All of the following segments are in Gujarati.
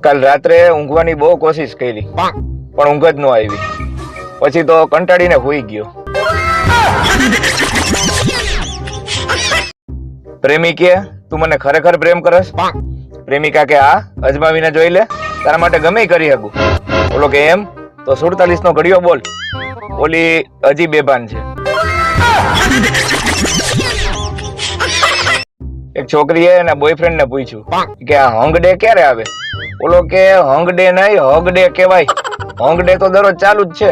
કાલ રાત્રે ઊંઘવાની બહુ કોશિશ કરી. પણ ઊંઘ જ ન આવી. પછી તો કંટાળીને હોઈ ગયો. પ્રેમી કે તું મને ખરેખર પ્રેમ કરસ? પ્રેમિકા કે આ અજમાવીને જોઈ લે. તારા માટે ગમે કરી શકું. બોલો કે એમ? તો સુડતાલીસ નો ઘડિયો બોલ. ઓલી હજી બેભાન છે. એક છોકરીએ એના બોયફ્રેન્ડ ને પૂછ્યું કે આ હંગ ડે ક્યારે આવે? ઓલો કે હંગ ડે નહીં હોગ ડે કહેવાય. હંગ ડે તો દરરોજ ચાલુ જ છે.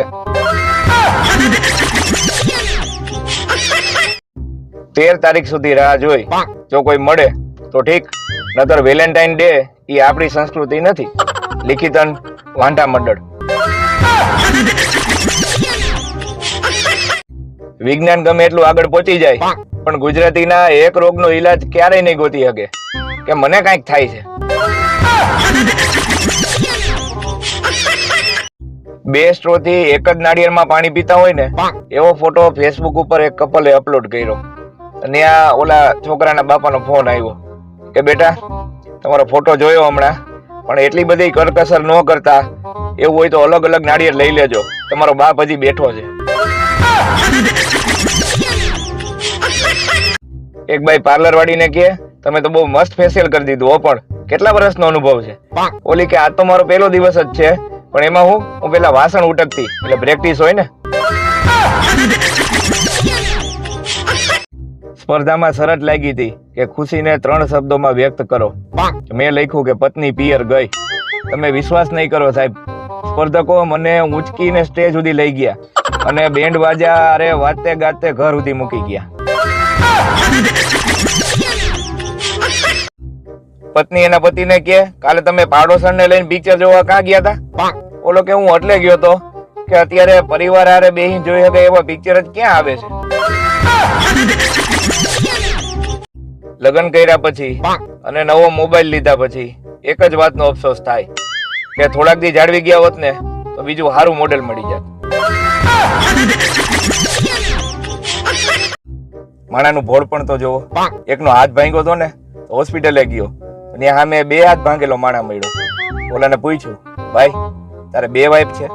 તેર તારીખ સુધી રાહ જોઈ. જો કોઈ મળે તો ઠીક નતર વેલેન્ટાઇન ડે એ આપણી સંસ્કૃતિ નથી. લિખિતન વાંટા મંડળ. વિજ્ઞાન ગમે એટલું આગળ પહોંચી જાય. પણ ગુજરાતીના એક રોગનો ઈલાજ ક્યારેય નહીં ગોતી શકે. કે મને કાંઈક થાય છે. બે સ્ટ્રો થી એક જ નાળિયેરમાં પાણી પીતા હોય ને, એવો ફોટો ફેસબુક ઉપર એક કપલે અપલોડ કર્યો. અને આ ઓલા છોકરાના બાપાનો ફોન આવ્યો. કે બેટા, તમારો ફોટો જોયો હમણાં, પણ એટલી બધી કરકસર ન કરતા. એવું હોય તો અલગ અલગ નાળિયેર લઈ લેજો. તમારો બાપ હજી બેઠો છે. એક ભાઈ પાર્લર વાળીને કે તમે તો બહુ મસ્ત ફેશિયલ કરી દીધું હો પણ. કેટલા વર્ષનો અનુભવ છે? ઓલી કે આ તો મારો પહેલો દિવસ જ છે પણ એમાં હું હું પેલા વાસણ ઉટકતી એટલે પ્રેક્ટિસ હોય ને. સ્પર્ધામાં શરત લાગી હતી કે ખુશીને ત્રણ શબ્દોમાં વ્યક્ત કરો. મેં લખ્યું કે પત્ની પિયર ગઈ. તમે વિશ્વાસ નહીં કરો સાહેબ. સ્પર્ધકો મને ઉંચકીને સ્ટેજ સુધી લઈ ગયા અને બેન્ડ વાજા અરે વાતે ગાતે ઘર સુધી મૂકી ગયા. પત્ની એના પતિને કે કાલે તમે પાડોશણને લઈને પિક્ચર જોવા ક્યાં ગયા હતા ઓલો કે, હું એટલે ગયો તો, કે અત્યારે પરિવાર હારે બેહી જોઈ શકે એવા પિક્ચર જ ક્યાં આવે છે? લગ્ન કર્યા પછી અને નવો મોબાઈલ લીધા પછી એક જ વાતનો અફસોસ થાય, કે થોડાક દી જાળવી ગયા હોત ને, તો બીજું સારું મોડેલ મળી જાત. માણાનું ભોળ પણ તો જોવો. એકનો હાથ ભાંગ્યો તો ને હોસ્પિટલે ગયો. અને સામે બે હાથ ભાંગેલો માણા મળ્યો. ઓલાને પૂછ્યું ભાઈ તારે બે વાઈફ છે?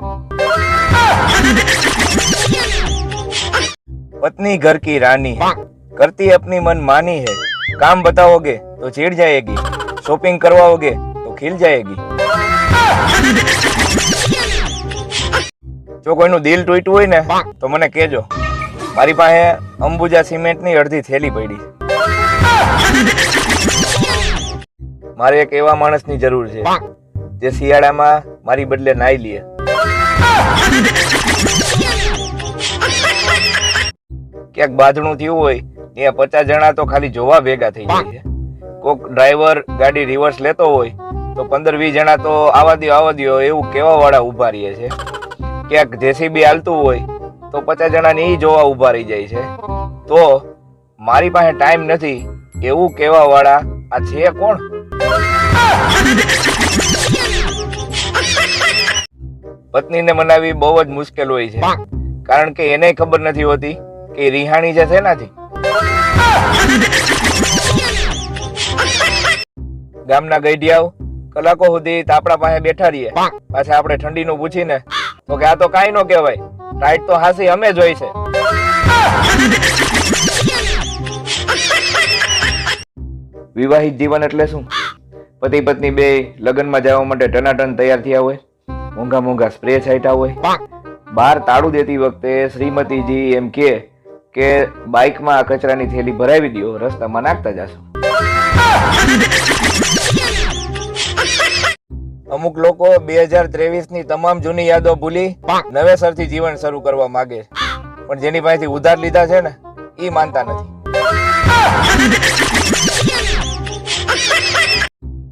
પત્ની ઘર કી રાની કરતી અપની મન માની હે. કામ બતાવોગે તો ચીડ જાયેગી. શોપિંગ કરવાઓગે તો ખીલ જાયેગી. જો કોઈનું દિલ તૂટ્યું હોય ને તો મને કહેજો. મારી પાસે અંબુજા સિમેન્ટની અડધી થેલી પડી. મારે એક એવા માણસની જરૂર છે, જે શિયાળામાં મારી બદલે નાઈ લે. ક્યાંક બાંધણું થયું હોય, ત્યાં પચાસ જણા તો ખાલી જોવા ભેગા થઈ જાય છે. કોક ડ્રાઈવર ગાડી રિવર્સ લેતો હોય, તો પંદર વીસ જણા તો આવા દો આવા દો એવું કેવા વાળા ઊભા રહીએ છે. ક્યાંક જેસીબી હાલતું હોય તો પચાસ જણાને એ જોવા ઊભા રહી જાય છે. તો મારી પાસે ટાઈમ નથી. એવું કેવા વાળા આ છે કોણ? પત્નીને મનાવી બહુ જ મુશ્કેલ હોય છે. કારણ કે એને ખબર નથી હોતી કે રિહાણી છે શેનાથી? ગામના ગઈઢિયાઓ કલાકો સુધી આપણા પાસે બેઠા રહીએ. પાછા આપણે ઠંડીનું પૂછીને, તો કે આ તો કાંઈ નો કહેવાય. ટાઈટ તો હાસી અમે જ હોય છે. વિવાહિત જીવન એટલે શું? પતિ પત્ની બે લગ્નમાં જવા માટે ટનાટન તૈયાર થયા હોય, મોંઘા મોંઘા સ્પ્રે છાંટ્યા હોય. બહાર તાળું દેતી વખતે શ્રીમતીજી એમ કે કે બાઇકમાં કચરાની થેલી ભરાવી દો રસ્તામાં નાખતા જાશો. અમુક લોકો બે હજાર ત્રેવીસની તમામ જૂની યાદો ભૂલી નવેસરથી જીવન શરૂ કરવા માંગે છે. પણ જેની પાસેથી ઉધાર લીધા છે ને એ માનતા નથી.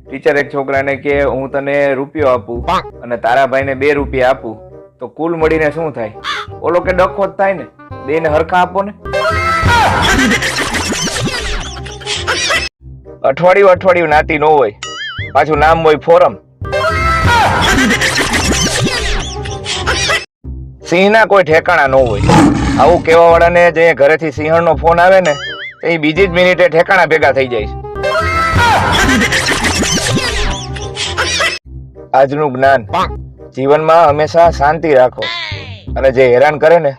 ટીચર એક છોકરાને કે, હું તને રૂપિયો આપું અને તારા ભાઈને બે રૂપિયા આપું, તો કુલ મળીને શું થાય? ઓલો કે, ડખો જ થાય ને. બેને હરખા આપો ને. અઠવાડિયું અઠવાડિયું નાતી ન હોય. પાછું નામ હોય ફોરમ. સિંહના કોઈ ઠેકાણા ન હોય. આવું કેવા વાળાને જે ઘરેથી સિંહણનો ફોન આવે ને, એ બીજી જ મિનિટે ઠેકાણા ભેગા થઈ જાય આજનું જ્ઞાન જીવનમાં હંમેશા શાંતિ રાખો અને જે હેરાન કરે ને,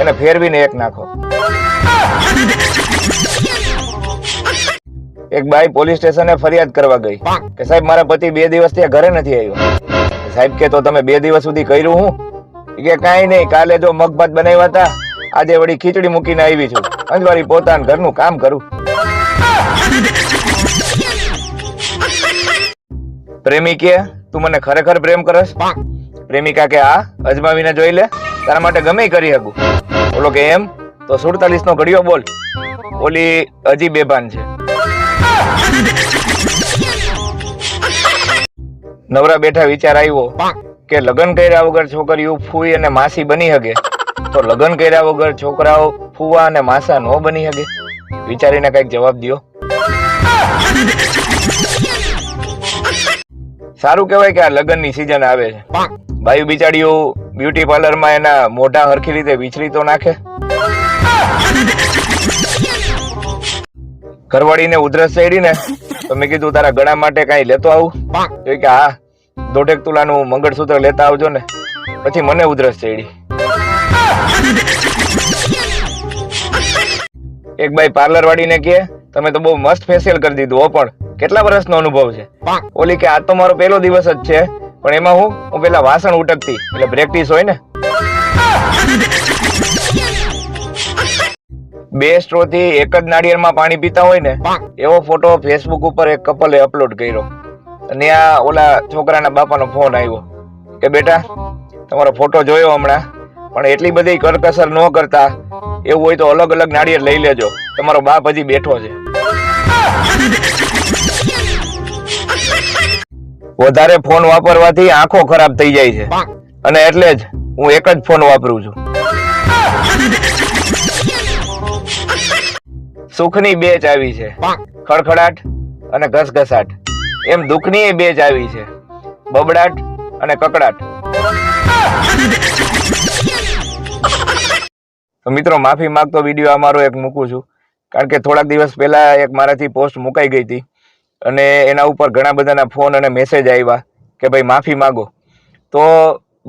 એને ફેરવીને એક નાખો. એક બાઈ પોલીસ સ્ટેશને ફરિયાદ કરવા ગઈ કે સાહેબ, મારા પતિ બે દિવસ ત્યાં ઘરે નથી આવ્યો. સાહેબ, કે તો તમે બે દિવસ સુધી કર્યું હું? કે કાંઈ નહીં, કાલે જો મગભાત બનાવ્યા હતા, આજે વળી ખીચડી મૂકીને આવી છું. અંજવારી પોતાનું ઘરનું કામ કરું. પ્રેમી કે તું મને ખરેખર પ્રેમ કરસ? પ્રેમિકા કે આ અજમાવીને જોઈ લે. તારા માટે ગમે કરી શકું. બોલો કે, એમ? તો સુડતાલીસ નો ઘડિયો બોલ. ઓલી હજી બેભાન છે. નવરા બેઠા વિચાર આવ્યો કે લગ્ન કર્યા વગર છોકરીઓ ફૂઈ અને માસી બની શકે તો લગ્ન કર્યા વગર છોકરાઓ ફૂવા અને માસા નો બની શકે વિચારીને કંઈક જવાબ દો સારું કહેવાય કે આ લગ્નની સિઝન આવે છે. બાયુ બિચારીઓ બ્યુટી પાર્લરમાં એના મોઢા હરખી રીતે વિચરી તો નાખે. ઘરવાળીને ઉધરસ ચડી ને, તો મેં કીધું, તારા ગળા માટે કાંઈ લેતો આવું. તો કે, હા, દોઢેક તુલાનું મંગળસૂત્ર લેતા આવજો ને. પછી મને ઉધરસ ચડી એક ભાઈ પાર્લર વાળીને કે તમે તો બહુ મસ્ત ફેશિયલ કરી દીધું હો પણ, કેટલા વર્ષનો અનુભવ છે? ઓલી કે, આ તો મારો પહેલો દિવસ જ છે, પણ એમાં હું હું પેલા વાસણ ઉટકતી, એટલે પ્રેક્ટિસ હોય ને. બે સ્ટ્રો થી એક જ નાળિયેરમાં પાણી પીતા હોય ને એવો ફોટો ફેસબુક ઉપર એક કપલે અપલોડ કર્યો. અને આ ઓલા છોકરાના બાપાનો ફોન આવ્યો કે બેટા તમારો ફોટો જોયો હમણાં પણ એટલી બધી કરકસર ન કરતા. એવું હોય તો અલગ અલગ નાળિયેર લઈ લેજો. તમારો બાપ હજી બેઠો છે. વધારે ફોન વાપરવાથી આંખો ખરાબ થઈ જાય છે. અને એટલે જ હું એક જ ફોન વાપરું છું. સુખની બેચ આવી છે. ખડખડાટ અને ઘસઘસાટ. એમ દુઃખની બેચ આવી છે. બબડાટ અને કકડાટ. તો મિત્રો માફી માંગતો વીડિયો અમારો એક મૂકું છું. કારણ કે થોડાક દિવસ પહેલા એક મારાથી પોસ્ટ મુકાઈ ગઈ હતી. અને એના ઉપર ઘણા બધાના ફોન અને મેસેજ આવ્યા કે ભાઈ માફી માગો. તો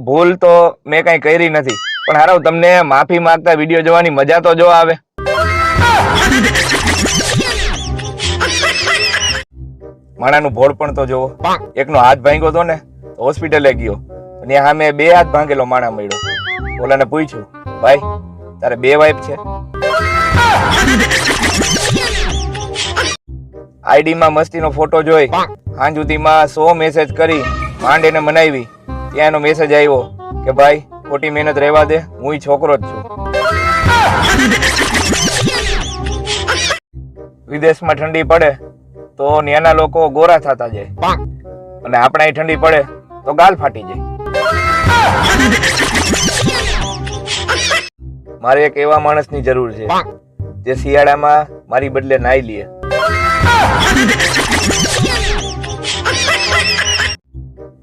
ભૂલ તો મેં કાંઈ કરી નથી. પણ હારો તમને માફી માગતા વીડિયો જોવાની મજા તો જો આવે. માણાનું ભોળ પણ તો જોવો. એકનો હાથ ભાંગ્યો તો ને હોસ્પિટલે ગયો. અને સામે બે હાથ ભાંગેલો માણા મળ્યો. ઓલાને પૂછ્યું ભાઈ તારે બે વાઈફ છે? આઈડી માં મસ્તીનો ફોટો જોઈ સાંજ સુધીમાં સો મેસેજ કરી માંડ એને મનાવી. ત્યાં એનો મેસેજ આવ્યો કે ભાઈ ખોટી મહેનત રહેવા દે હું છોકરો જ છું. વિદેશમાં ઠંડી પડે તો ત્યાંના લોકો ગોરા થતા જાય. અને આપણે ઠંડી પડે તો ગાલ ફાટી જાય. મારે એક એવા માણસની જરૂર છે જે શિયાળામાં મારી બદલે નાઈ લે.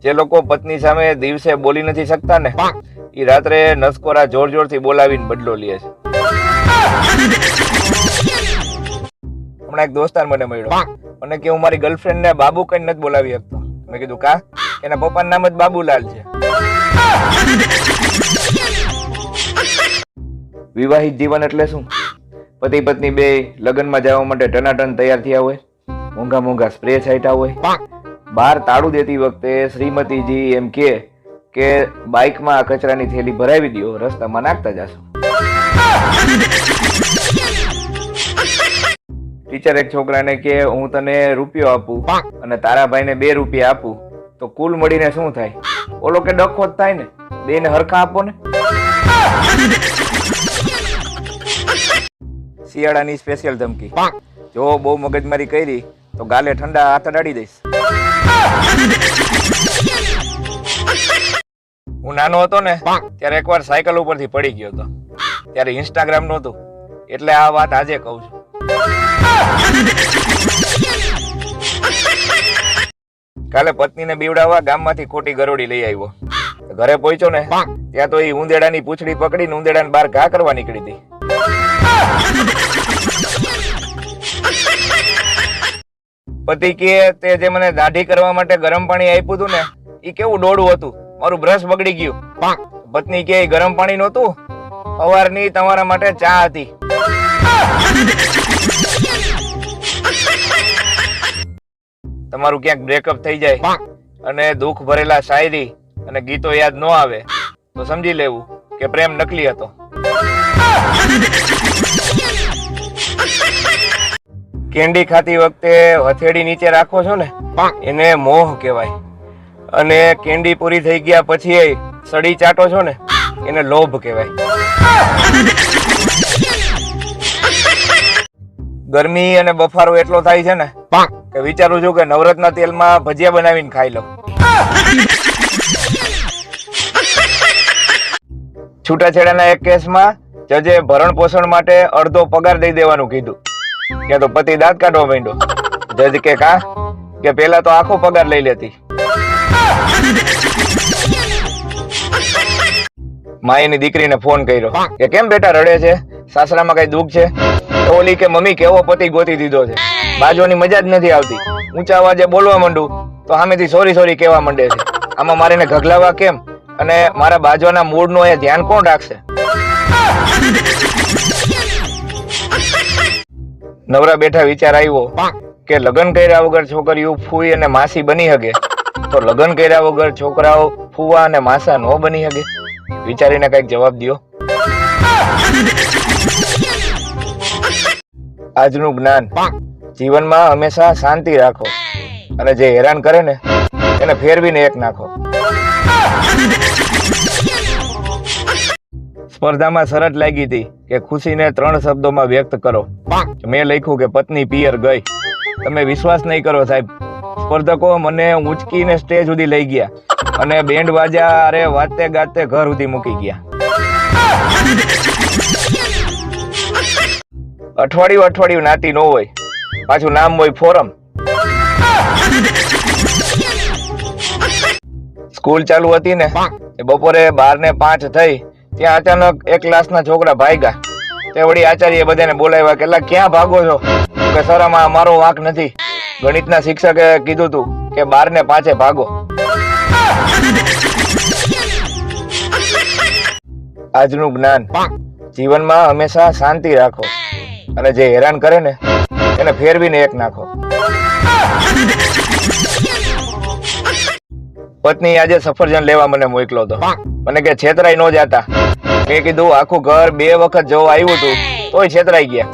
જે લોકો પત્ની સામે દિવસે બોલી નથી શકતા ને એ રાત્રે નસકોરા જોર જોરથી બોલાવીને બદલો લે છે. હમણાં એક દોસ્તાર મને મળ્યો. મને કે હું મારી ગર્લફ્રેન્ડ ને બાબુ કઈ નથી બોલાવી શકતો. મેં કીધું કા? એના પપ્પાનું નામ જ બાબુલાલ છે. વિવાહિત જીવન એટલે શું? પતિ પત્ની બે લગ્નમાં જવા માટે ટનાટન તૈયાર થયા હોય મોંઘા મોંઘા સ્પ્રે છાંટ્યા હોય. બહાર તાળું દેતી વખતે શ્રીમતીજી એમ કે કે બાઇકમાં આ કચરાની થેલી ભરાવી દો રસ્તામાં નાખતા જશો. ટીચર એક છોકરાને કે હું તને રૂપિયો આપું અને તારા ભાઈને બે રૂપિયા આપું તો કુલ મળીને શું થાય? ઓલો કે ડખો જ થાય ને બેને હરખા આપો ને. શિયાળાની સ્પેશિયલ ધમકી. જો બહુ મગજમારી કરી તો ગાલે ઠંડા હાથ અડાડી દઈશ. હું નાનો હતો ને ત્યારે એકવાર સાયકલ ઉપરથી પડી ગયો હતો. ત્યારે ઇન્સ્ટાગ્રામ નહોતું. એટલે આ વાત આજે કહું છું. કાલે પત્નીને બીવડાવવા ગામમાંથી ખોટી ગરોડી લઈ આવ્યો. ઘરે પહોંચ્યો ને ત્યાં તો એ ઉંદેડાની પૂંછડી પકડીને ઉંદેડાને બહાર ઘા કરવા નીકળી હતી. પતિ કે તે જે મને દાઢી કરવા માટે ગરમ પાણી આપ્યું હતું ને એ કેવું ડોડું હતું? મારું બ્રશ બગડી ગયું. પત્ની કે ગરમ પાણી નહોતું? સવારની તમારા માટે ચા હતી. તમારું ક્યાંક બ્રેકઅપ થઈ જાય. અને દુઃખ ભરેલા શાયરી અને ગીતો યાદ ન આવે તો સમજી લેવું કે પ્રેમ નકલી હતો. કેન્ડી ખાતી વખતે હથેળી નીચે રાખો છો ને એને મોહ કહેવાય. અને કેન્ડી પૂરી થઈ ગયા પછી સડી ચાટો છો ને એને લોભ કહેવાય. ગરમી અને બફારો એટલો થાય છે ને કે વિચારું છું કે નવરત્ના તેલમાં ભજીયા બનાવીને ખાઈ લઉં. છૂટાછેડાના એક કેસમાં જજે ભરણ પોષણ માટે અડધો પગાર દઈ દેવાનું કીધું. કે તો પતિ દાંત કાઢવા માંડ્યો. જજ કે કા? કે પેલા તો આખો પગાર લઈ લેતી. માયની દીકરીને ફોન કર્યો. કે કેમ બેટા રડે છે? સાસરામાં કઈ દુઃખ છે? ઓલી કે મમ્મી કેવો પતિ ગોતી દીધો છે? બાજુની મજા જ નથી આવતી. ઊંચા અવાજે બોલવા માંડું, તો સામેથી સોરી સોરી કહેવા માંડે છે. આમાં મારે એને ઘગલાવા કેમ? અને મારા બાજવાના મૂળનું એ ધ્યાન કોણ રાખશે? નવરા બેઠા વિચાર આવ્યો કે લગ્ન કર્યા વગર છોકરીઓ ફૂઈ અને માસી બની શકે તો લગ્ન કર્યા વગર છોકરાઓ ફૂવા અને માસા ન બની શકે વિચારીને કંઈક જવાબ દ્યો. આજનું જ્ઞાન જીવનમાં હંમેશા શાંતિ રાખો. અને જે હેરાન કરે ને, એને ફેરવીને એક નાખો. સ્પર્ધામાં શરત લાગી હતી કે ખુશીને ત્રણ શબ્દોમાં વ્યક્ત કરો. મેં લખ્યું કે પત્ની પિયર ગઈ. તમે વિશ્વાસ નહીં કરો સાહેબ. સ્પર્ધકો મને ઊંચકીને સ્ટેજ સુધી લઈ ગયા. અને બેન્ડ વાજા અરે વાતે ગાતે ઘર સુધી મૂકી ગયા. અઠવાડિયું અઠવાડિયું નાતી ન હોય. પાછું નામ હોય ફોરમ. સ્કૂલ ચાલુ હતી ને બપોરે બાર ને પાંચ થઈ, ત્યાં અચાનક એક ક્લાસના છોકરા ભાગ્યા. તે વળી આચાર્ય બધાને બોલાવ્યા કે ક્યાં ભાગો છો? કે સર આમાં અમારો વાંક નથી. ગણિતના શિક્ષકે કીધું તું કે, બાર ને પાંચે ભાગો. આજનું જ્ઞાન જીવનમાં હંમેશા શાંતિ રાખો. અને જે હેરાન કરે ને એને ફેરવીને એક નાખો. પત્ની આજે સફરજન લેવા મને મોકલો તો. મને કે છેતરાઈ નો જાતા. મેં કીધું આખું ઘર બે વખત જોવા આવ્યું હતું તોય છેતરાઈ ગયા.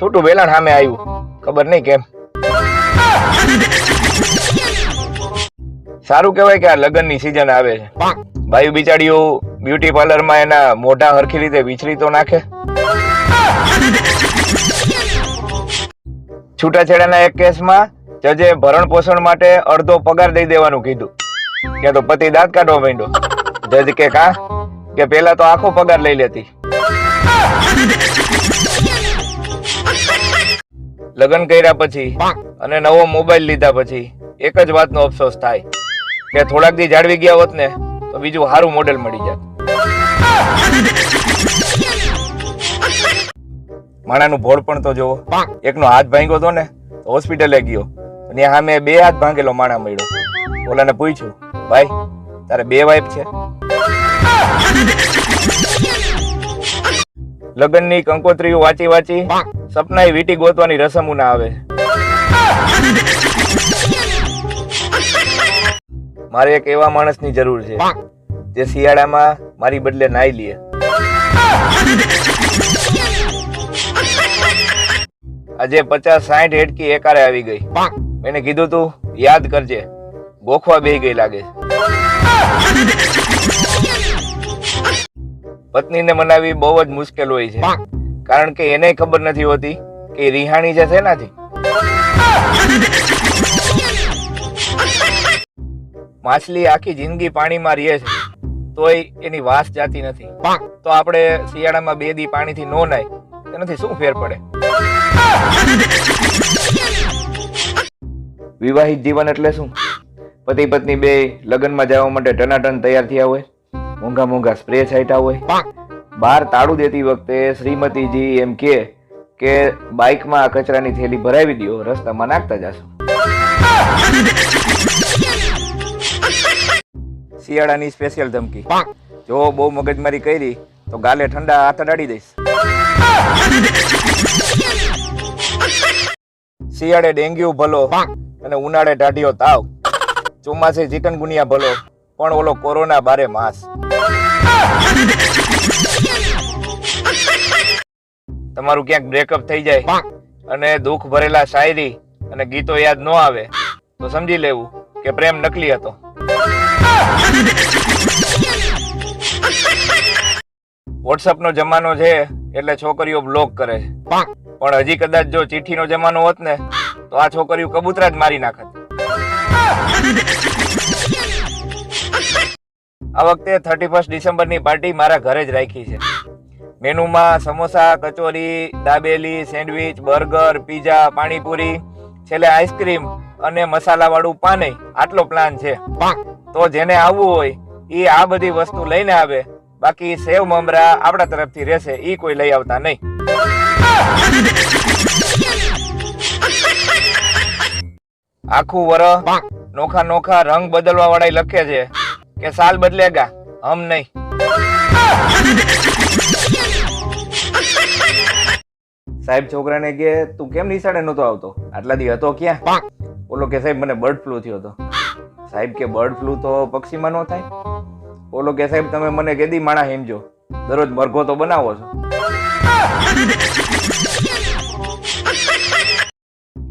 છૂટું વેલાણ સામે આવ્યું. ખબર નહીં કેમ. સારું કહેવાય કે આ લગ્નની સિઝન આવે છે. ભાઈ બિચારીઓ બ્યુટી પાર્લરમાં એના મોઢા હરખી રીતે વિચરી તો નાખે. છૂટાછેડાના એક કેસમાં જજે ભરણ પોષણ માટે અડધો પગાર દઈ દેવાનું કીધું. કે તો પતિ દાંત કાઢવા માંડ્યો. જજ કે કા? કે પેલા તો આખો પગાર લઈ લેતી. લગ્ન કર્યા પછી અને નવો મોબાઈલ લીધા પછી એક જ વાતનો અફસોસ થાય. કે થોડાક દી જાળવી ગયા હોત ને, તો બીજું સારું મોડેલ મળી જાત. માણાનું ભોળ પણ તો જોવો. એકનો હાથ ભાંગ્યો તો ને તો હોસ્પિટલે ગયો. અને સામે બે હાથ ભાંગેલો માણા મળ્યો. ઓલાને પૂછ્યું ભાઈ તારે બે વાઈફ છે? લગ્નની કંકોત્રીઓ વાંચી વાંચી સપનાએ વીટી ગોતવાની રસમો ના આવે. મારે એક એવા માણસની જરૂર છે જે શિયાળામાં મારી બદલે નાઈ લે. આજે પચાસ સાઠ હેડકી એકારે આવી ગઈ. એને કીધું તું યાદ કરજે ગોખવા બેહી ગઈ લાગે. પત્નીને મનાવી બહુ જ મુશ્કેલ હોય છે. કારણ કે એને ખબર નથી હોતી કે રિહાણી છે શેનાથી. માછલી આખી જિંદગી પાણીમાં રહે છે. તોય એની વાસ જાતી નથી. તો આપણે શિયાળામાં બે દી પાણીથી નો નાય. એનાથી શું ફેર પડે? વિવાહિત જીવન એટલે શું? પતિ પત્ની બે લગ્નમાં જવા માટે ટનાટન તૈયાર થયા હોય, મોંઘા મોંઘા સ્પ્રે છાંટ્યા હોય. બહાર તાળું દેતી વખતે શ્રીમતીજી એમ કે કે, બાઇકમાં આ કચરાની થેલી ભરાવી દો રસ્તામાં નાખતા જશો. શિયાળાની સ્પેશિયલ ધમકી. જો બહુ મગજમારી કરી, તો ગાલે ઠંડા હાથ અડાડી દઈશ. શિયાળે ડેન્ગ્યુ ભલો અને ઉનાળે ટાઢિયો તાવ. ચોમાસે ચિકનગુનિયા ભલો પણ ઓલો કોરોના બારે માસ. તમારું ક્યાંક બ્રેકઅપ થઈ જાય અને દુઃખ ભરેલા શાયરી અને ગીતો યાદ ન આવે તો સમજી લેવું કે પ્રેમ નકલી હતો. વોટ્સઅપ નો જમાનો છે એટલે છોકરીઓ બ્લોક કરે. પણ હજી કદાચ જો ચીઠીનો જમાનો હોત ને, તો આ છોકરીઓ કબૂતરા જ મારી નાખત. આ વખતે થર્ટી ફર્સ્ટ ડિસેમ્બરની પાર્ટી મારા ઘરે જ રાખી છે. મેનુમાં samosa, kachori, dabeli, sandwich, burger, pizza, panipuri, છેલ્લે આઈસ્ક્રીમ અને મસાલાવાળું પાને આટલો પ્લાન છે. તો જેને આવવું હોય એ આ બધી વસ્તુ લઈને આવે. બાકી સેવ મમરા આપણા તરફથી રહેશે એ કોઈ લઈ આવતા નહીં. આખું વર નોખા નોખા રંગ બદલવા વાળા લખે છે કે સાલ બદલેગા હમ નહીં. સાહેબ છોકરાને કે તું કેમ નિશાળે નતો આવતો? આટલા દી હતો ક્યાં? ઓલો કે સાહેબ મને બર્ડ ફ્લુ થયો હતો. સાહેબ કે બર્ડ ફ્લુ તો પક્ષીમાં નો થાય? ઓલો કે સાહેબ તમે મને કેદી માણા હિમજો. દરરોજ મરઘો તો બનાવો છો.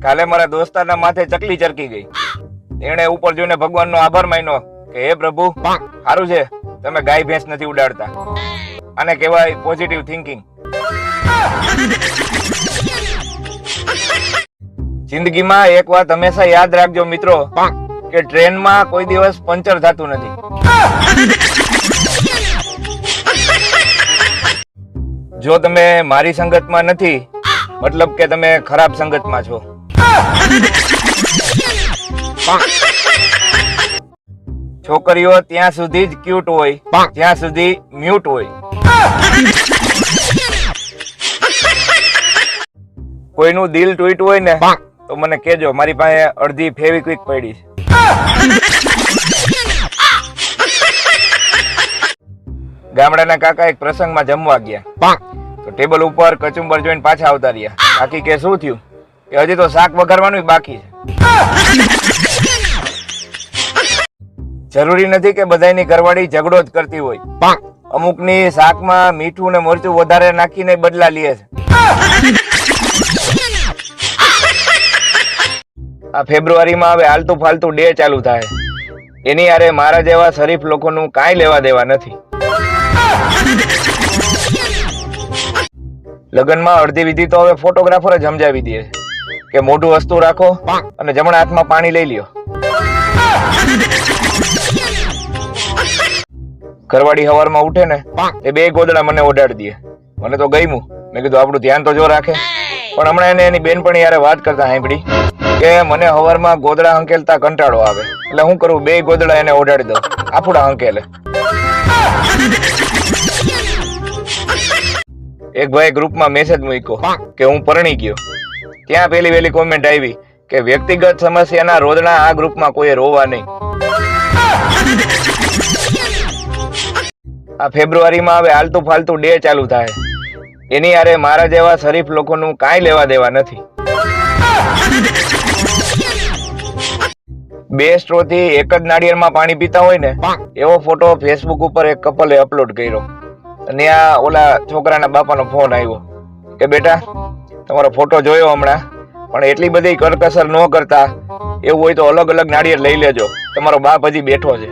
કાલે મારા દોસ્તારના માથે ચકલી ચરકી ગઈ. એણે ઉપર જોઈને ભગવાનનો આભાર માન્યો કે, હે પ્રભુ સારું છે. તમે ગાય, ભેંસ નથી ઉડાડતા. આને કહેવાય પોઝિટિવ થિંકિંગ જિંદગીમાં એક વાત હંમેશા યાદ રાખજો મિત્રો, કે ટ્રેનમાં કોઈ દિવસ પંચર થતું નથી. જો તમે મારી સંગતમાં નથી, મતલબ કે તમે ખરાબ સંગતમાં છો. છોકરીઓ ત્યાં સુધી જ ક્યુટ હોય, ત્યાં સુધી મ્યુટ હોય. કોઈનું દિલ તૂટ હોય ને, તો મને કેજો મારી પાસે અડધી ફેવિક્વિક પડી છે. ગામડાના કાકા એક પ્રસંગમાં જમવા ગયા. તો ટેબલ ઉપર કચુંબર જોઈને પાછા આવતા રહ્યા. કાકી કે શું થયું? કે હજી તો શાક વઘારવાનું બાકી છે. જરૂરી નથી કે બધાની ઘરવાળી ઝઘડો જ કરતી હોય. અમુકની શાકમાં મીઠું ને મરચું વધારે નાખીને બદલા લે છે. આ ફેબ્રુઆરીમાં હવે આલતુ ફાલતુ ડે ચાલુ થાય. એની આરે મારા જેવા શરીફ લોકોનું કાંઈ લેવા દેવા નથી. લગ્નમાં અડધી વિધિ તો હવે ફોટોગ્રાફર જ સમજાવી દે. કે મોઢું વસ્તુ રાખો અને જમણા હાથમાં પાણી લઈ લ્યો. ઘરવાળી હવારમાં ઉઠે ને એ બે ગોદડા મને ઓડાડી દે. મને તો ગઈમું મેં કીધું, આપણું ધ્યાન તો જો રાખે. પણ હમણાં એને એની બેનપણી યારે વાત કરતા સાંભળી કે મને હવારમાં ગોદડા હંકેલતા કંટાળો આવે. એટલે હું કરું, બે ગોદડા એને ઓડાડી દઉં. આફુડા હંકેલે. એક ભાઈ ગ્રુપમાં મેસેજ મૂક્યો કે હું પરણી ગયો. ત્યાં પેલી વેલી કોમેન્ટ આવી કે વ્યક્તિગત સમસ્યાના રોદણા આ ગ્રુપમાં કોઈએ રોવા નહીં. આ ફેબ્રુઆરીમાં હવે આલતુ ફાલતુ ડે ચાલુ થાય. એની આરે મારા જેવા શરીફ લોકોનું કાંઈ લેવા દેવા નથી. બે સ્ટ્રો થી એક જ નાળિયેરમાં પાણી પીતા હોય ને એવો ફોટો ફેસબુક ઉપર એક કપલે અપલોડ કર્યો. અને આ ઓલા છોકરાના બાપાનો ફોન આવ્યો કે બેટા તમારો ફોટો જોયો હમણાં પણ એટલી બધી કરકસર ન કરતા. એવું હોય તો અલગ અલગ નાળિયેર લઈ લેજો. તમારો બાપ હજી બેઠો છે.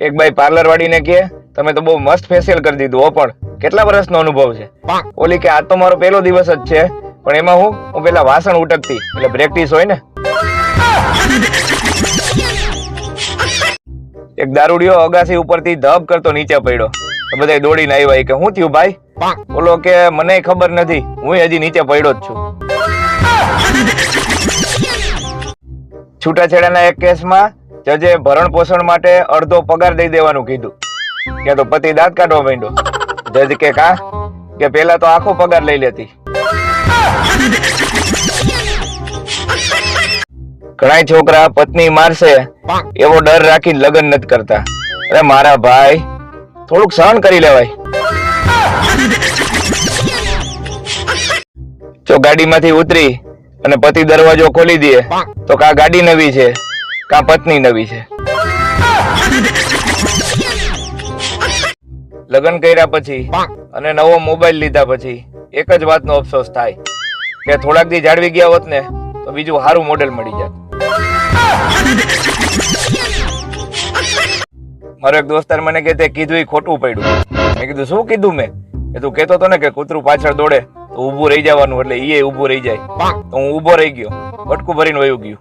એક ભાઈ પાર્લર વાળીને કે તમે તો બહુ મસ્ત ફેશિયલ કરી દીધું હો પણ. કેટલા વર્ષનો અનુભવ છે? ઓલી કે આ તો મારો પહેલો દિવસ જ છે. પણ એમાં હું હું પેલા વાસણ ઉટકતી, એટલે પ્રેક્ટિસ હોય ને. એક દારૂડિયો અગાસી ઉપરથી ધબ કરતો નીચે પડ્યો. બધા દોડીને આવ્યા કે, હું થયું ભાઈ? બોલો કે, મને ખબર નથી. હું હજી નીચે પડ્યો જ છું. છૂટાછેડાના એક કેસમાં જજે ભરણ પોષણ માટે અડધો પગાર દઈ દેવાનું કીધું. કે તો પતિ દાંત કાઢવા માંડ્યો. જજ કે, કા? કે પેલા તો આખો પગાર લઈ લેતી. ઘણા છોકરા પત્ની મારશે, એવો ડર રાખીને લગ્ન નથી કરતા. અરે મારા ભાઈ, થોડુંક સહન કરી લેવાય. જો ગાડીમાંથી ઉતરી અને પતિ દરવાજો ખોલી દે, તો કા ગાડી નવી છે, કા પત્ની નવી છે. લગ્ન કર્યા પછી અને નવો મોબાઈલ લીધા પછી એક જ વાતનો અફસોસ થાય કે થોડાક દી જાળવી ગયા હોત ને, તો બીજું સારું મોડેલ મળી જાત. મારો એક દોસ્તાર મને કે તે કીધું એ ખોટું પડ્યું. મેં કીધું, શું કીધું મેં? કે તું કહેતો તો ને કે કૂતરું પાછળ દોડે, તો ઊભું રહી જવાનું એટલે ઈએ ઊભું રહી જાય. તો હું ઊભો રહી ગયો, બટકું ભરીને વયું ગયું.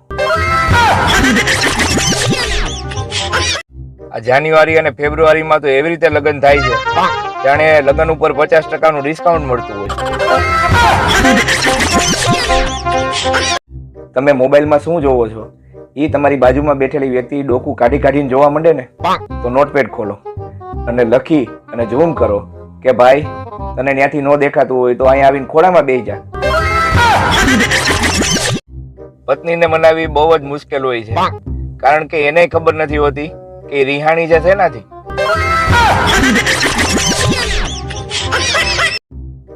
આ જાન્યુઆરી અને ફેબ્રુઆરીમાં તો એવી રીતે લગ્ન થાય છે જાણે લગ્ન ઉપર પચાસ ટકાનું ડિસ્કાઉન્ટ મળતું હોય. તમે મોબાઈલમાં શું જોવો છો? એ તમારી બાજુમાં બેઠેલી વ્યક્તિ ડોકું કાઢી કાઢીને જોવા માંડે ને તો નોટપેડ ખોલો અને લખી અને ઝૂમ કરો કે ભાઈ તને ત્યાંથી ન દેખાતું હોય તો અહીંયા આવીને ખોળામાં બેસી જા. પત્નીને મનાવી બહુ જ મુશ્કેલ હોય છે. કારણ કે એને ખબર નથી હોતી કે રિહાણી રિહાણી છે નથી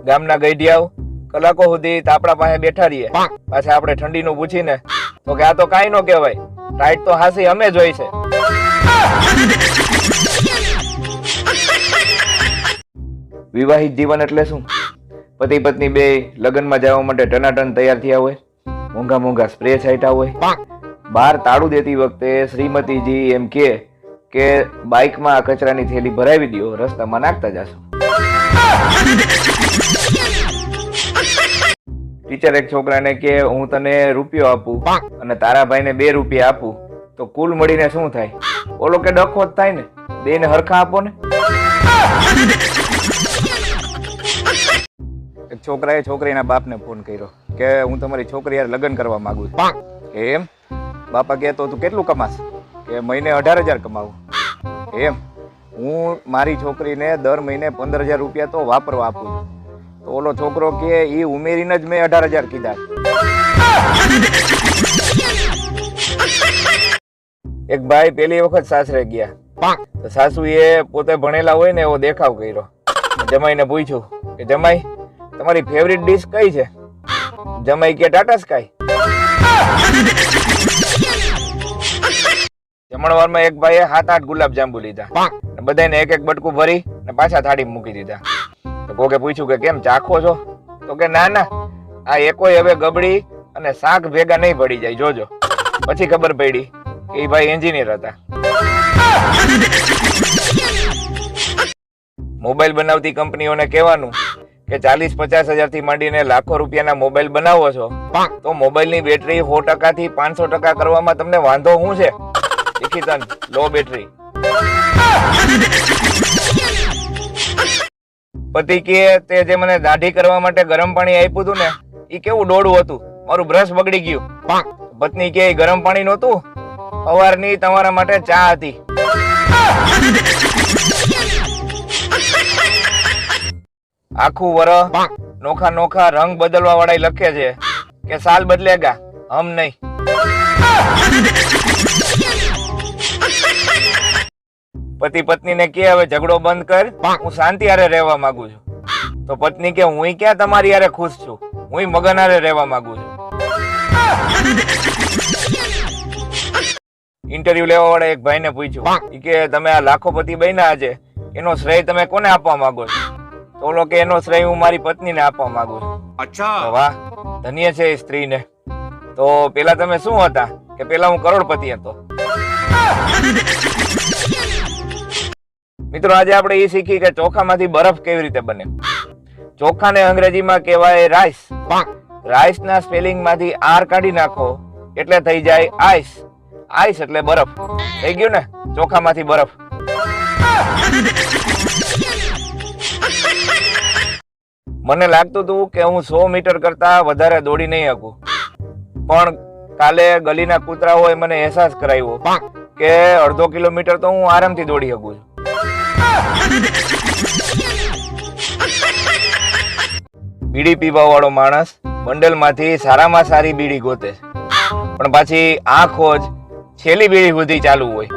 ગામના ગઈડિયાઓ કલાકો સુધી આપણા પાસે બેઠા રહીએ. પાછા આપણે ઠંડીનું પૂછીને તો કે આ તો કાંઈ નો કહેવાય રાઈટ તો હાસી અમે જ હોય છે. વિવાહિત જીવન એટલે શું? પતિ પત્ની બે લગ્નમાં જવા માટે ટનાટન તૈયાર થયા હોય મોંઘા મોંઘા સ્પ્રે છાંટ્યા હોય. બહાર તાળું દેતી વખતે શ્રીમતીજી એમ કે કે બાઇકમાં આ કચરાની થેલી ભરાવી દો, રસ્તામાં નાખતા જાશો. ટીચર એક છોકરાને કે, હું તને રૂપિયો આપું અને તારા ભાઈને બે રૂપિયા આપું. તો કુલ મળીને શું થાય? ઓલો કે ડખો જ થાય ને. બે ને હરખા આપો ને. એક છોકરાએ છોકરીના બાપને ફોન કર્યો કે, હું તમારી છોકરી યાર લગ્ન કરવા માંગુ છું. એમ? બાપા કે, તો તું કેટલું કમાશ? કે મહિને અઢાર હજાર કમાવું. એમ. હું મારી છોકરીને દર મહિને પંદર હજાર રૂપિયા તો વાપરવા આપું તો ઓલો છોકરો કે એ ઉમેરીને જ મેં અઢાર હજાર કીધા. એક ભાઈ પેલી વખત સાસરે ગયા. તો સાસુએ પોતે ભણેલા હોય ને એવો દેખાવ કર્યો. જમાઈને પૂછ્યું કે, જમાઈ, તમારી ફેવરિટ ડીશ કઈ છે? જમાઈ કે, ટાટા સ્કાય. જમણવારમાં એક ભાઈએ સાત આઠ ગુલાબ જાંબુ લીધા. બધાને એક એક બટકું ભરી ને પાછા થાળી મૂકી દીધા. તો કોકે પૂછ્યું કે કેમ ચાખો છો? તો કે ના ના. આ એકોય હવે ગબડી અને શાક ભેગા નહીં પડી જાય જોજો. પછી ખબર પડી કે એ ભાઈ એન્જિનિયર હતા. મોબાઈલ બનાવતી કંપનીઓને કહેવાનું કે ચાલીસ પચાસ હજારથી માંડીને લાખો રૂપિયાના મોબાઈલ બનાવો છો તો મોબાઈલની બેટરી સો ટકા થી પાંચસો ટકા કરવામાં તમને વાંધો શું છે? નિકિતન લો બેટરી પતિ કે તે જે મને દાઢી કરવા માટે ગરમ પાણી આપ્યું હતું ને એ કેવું ડોડું હતું? મારું બ્રશ બગડી ગયું. પત્ની કે "ઈ ગરમ પાણી નહોતું? સવારની તમારા માટે ચા હતી. આખું વર નોખા નોખા રંગ બદલવા વાળા લખે છે કે સાલ બદલેગા હમ નહીં. પતિ પત્નીને કે હવે ઝઘડો બંધ કર હું શાંતિ હારે રહેવા માંગુ છું. તો પત્ની કે હું ક્યાં તમારી હારે ખુશ છું? હું મગન હારે રહેવા માંગુ છું. ઇન્ટરવ્યુ લેવા વાળા એક ભાઈને પૂછ્યું. કે તમે આ લાખો પતિ બન્યા આજે. એનો શ્રેય તમે કોને આપવા માંગો છો? તો ઓલો કે એનો શ્રેય હું મારી પત્નીને આપવા માંગુ છું. અચ્છા. વાહ ધન્ય છે એ સ્ત્રીને. તો પેલા તમે શું હતા? કે પેલા હું કરોડપતિ હતો. મિત્રો, આજે આપણે એ શીખી કે ચોખામાંથી બરફ કેવી રીતે બને. ચોખાને અંગ્રેજીમાં કહેવાય રાઈસ. રાઈસના સ્પેલિંગમાંથી આર કાઢી નાખો, એટલે થઈ જાય આઈસ. આઈસ એટલે બરફ. થઈ ગયું ને? ચોખામાંથી બરફ. મને લાગતું હતું કે હું સો મીટર કરતા વધારે દોડી નહીં શકું. પણ કાલે ગલીના કૂતરાઓએ મને અહેસાસ કરાવ્યો કે અડધો કિલોમીટર તો હું આરામથી દોડી શકું છું. બીડી પીવા વાળો માણસ બંડલમાંથી સારામાં સારી બીડી ગોતે પણ પાછી આંખો જ છેલ્લી બીડી સુધી ચાલુ હોય.